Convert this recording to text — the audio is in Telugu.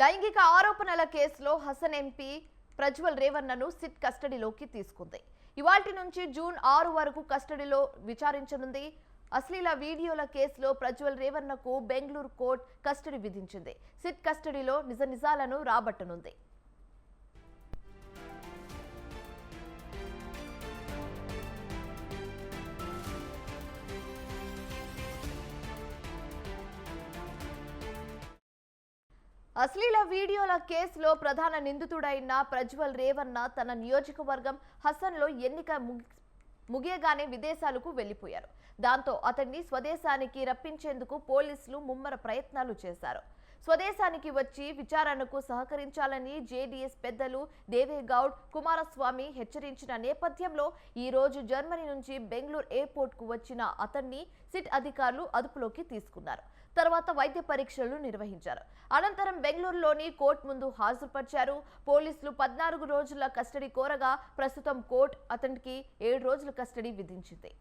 లైంగిక ఆరోపణల కేసులో హసన్ ఎంపీ ప్రజ్వల్ రేవన్నను సిట్ కస్టడీలోకి తీసుకుంది. ఇవాటి నుంచి జూన్ ఆరు వరకు కస్టడీలో విచారించనుంది. అశ్లీల వీడియోల కేసులో ప్రజ్వల్ రేవన్నకు బెంగళూరు కోర్టు కస్టడీ విధించింది. సిట్ కస్టడీలో నిజ నిజాలను రాబట్టనుంది. అశ్లీల వీడియోల కేసులో ప్రధాన నిందితుడైన ప్రజ్వల్ రేవన్న తన నియోజకవర్గం హసన్లో ఎన్నిక ముగియగానే విదేశాలకు వెళ్ళిపోయారు దాంతో అతన్ని స్వదేశానికి రప్పించేందుకు పోలీసులు ముమ్మర ప్రయత్నాలు చేశారు. స్వదేశానికి వచ్చి విచారణకు సహకరించాలని జేడీఎస్ పెద్దలు దేవేగౌడ్ కుమారస్వామి హెచ్చరించిన నేపథ్యంలో ఈ రోజు జర్మనీ నుంచి బెంగళూరు ఎయిర్పోర్ట్కు వచ్చిన అతన్ని సిట్ అధికారులు అదుపులోకి తీసుకున్నారు. తర్వాత వైద్య పరీక్షలు నిర్వహించారు. అనంతరం బెంగళూరులోని కోర్టు ముందు హాజరుపరిచారు. పోలీసులు పద్నాలుగు రోజుల కస్టడీ కోరగా ప్రస్తుతం కోర్టు అతనికి ఏడు రోజుల కస్టడీ విధించింది.